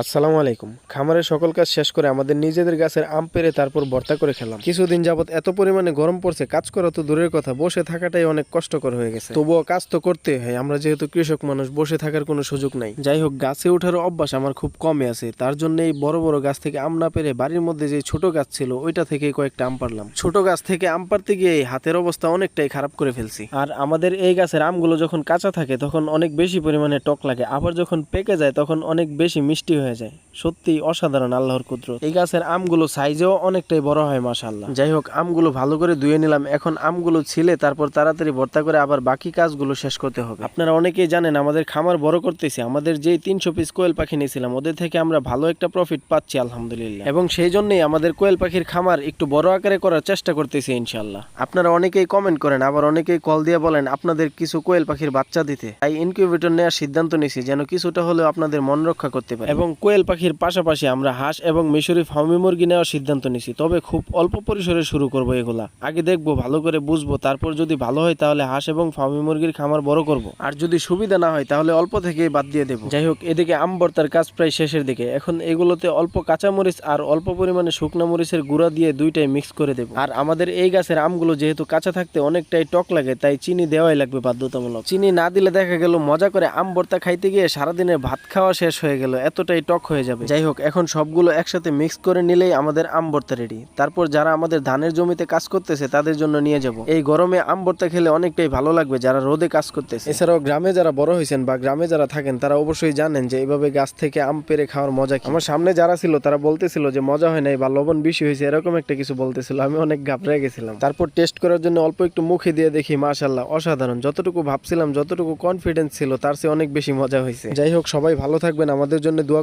আসসালামু আলাইকুম। খামারের সকল কাজ শেষ করে আমাদের নিজেদের গাছের আম পেরে তারপর ভর্তা করে খেলাম। কিছুদিন যাবত এত পরিমাণে গরম পড়ছে, কাজ করা তো দূরের কথা, বসে থাকাটাই অনেক কষ্টকর হয়ে গেছে। তবুও কাজ তো করতে হয়, আমরা যেহেতু কৃষক মানুষ, বসে থাকার কোনো সুযোগ নাই। যাই হোক, গাছে ওঠার অভ্যাস আমার খুব কমে আছে। তার জন্য এই বড় বড় গাছ থেকে আম না পেরে বাড়ির মধ্যে যে ছোট গাছ ছিল, ওইটা থেকে কয়েকটা আম পারলাম। ছোট গাছ থেকে আম পারতে গিয়ে হাতের অবস্থা অনেকটাই খারাপ করে ফেলছি। আর আমাদের এই গাছের আমগুলো যখন কাঁচা থাকে, তখন অনেক বেশি পরিমাণে টক লাগে। আবার যখন পেকে যায়, তখন অনেক বেশি মিষ্টি হয়ে যায়। সত্যি অসাধারণ আল্লাহর কুদরত। এই গাছের আমগুলো সাইজেও অনেকটাই বড় হয়, মাশাআল্লাহ। যাই হোক আমগুলো ভালো করে ধুয়ে নিলাম। এখন আমগুলো ছিলে, তারপর তাড়াতাড়ি ভর্তা করে আবার বাকি কাজগুলো শেষ করতে হবে। আপনারা অনেকেই জানেন, আমাদের খামার বড় করতেছি। আমাদের যেই তিনশো পিস কোয়েল পাখি নিয়েছিলাম, ওদের থেকে আমরা ভালো একটা প্রফিট পাচ্ছি, আলহামদুলিল্লাহ। এবং সেই জন্যই আমাদের কোয়েল পাখির খামার একটু বড় আকারে করার চেষ্টা করতেছি ইনশাল্লাহ আপনারা অনেকেই কমেন্ট করেন, আবার অনেকেই কল দিয়ে বলেন, আপনাদের কিছু কোয়েল পাখির বাচ্চা দিতে? তাই ইনকিউবেটর নেওয়ার সিদ্ধান্ত নিয়েছি, যেন কিছুটা হলেও আপনাদের মন রক্ষা করতে পারে। এবং কোয়েল পাখির পাশাপাশি আমরা হাঁস এবং মিশরি ফার্মি মুরগি নেওয়ার সিদ্ধান্ত নিয়েছি তবে খুব অল্প পরিসরে শুরু করব এগুলা। আগে দেখব, ভালো করে বুঝব, তারপর যদি ভালো হয় তাহলে হাঁস এবং ফার্মি মুরগির খামার বড় করব। আর যদি সুবিধা না হয় তাহলে অল্প থেকেই বাদ দিয়ে দেবো। যাই হোক, এদিকে আম ভর্তার কাজ প্রায় শেষের দিকে। এখন এগুলোতে অল্প কাঁচা মরিচ আর অল্প পরিমাণে শুকনা মরিচের গুঁড়া দিয়ে দুইটাই মিক্স করে দেবো। আর আমাদের এই গাছের আমগুলো যেহেতু কাঁচা থাকতে অনেকটাই টক লাগে, তাই চিনি দেওয়াই লাগবে বাধ্যতামূলক। চিনি না দিলে দেখা গেল মজা করে আম ভর্তা খাইতে গিয়ে সারাদিনের ভাত খাওয়া শেষ হয়ে গেল। এতটাই টক হয়ে যাবে। যাই হোক, এখন সবগুলো একসাথে মিক্স করে নিলেই আমাদের আম ভর্তা রেডি তারপর যারা আমাদের ধানের জমিতে কাজ করতেছে, তাদের জন্য নিয়ে যাব। এই গরমে আম ভর্তা খেলে অনেকটাই ভালো লাগবে যারা রোদে কাজ করতেছে। এছাড়াও গ্রামে যারা বড় হয়েছেন বা গ্রামে যারা থাকেন, তারা অবশ্যই জানেন যে এইভাবে গাছ থেকে আম পেরে খাওয়ার মজা কি। আমার সামনে যারা ছিল, তারা বলতেছিল যে মজা হয় নাই বা লবণ বেশি হয়েছে, এরকম একটা কিছু বলতেছিল। আমি অনেক ঘাবড়ে গেছিলাম। তারপর টেস্ট করার জন্য অল্প একটু মুখে দিয়ে দেখি মাশাল্লাহ অসাধারণ। যতটুকু ভাবছিলাম, যতটুকু কনফিডেন্স ছিল, তার চেয়ে অনেক বেশি মজা হয়েছে। যাই হোক, সবাই ভালো থাকবেন। আমাদের জন্য দোয়া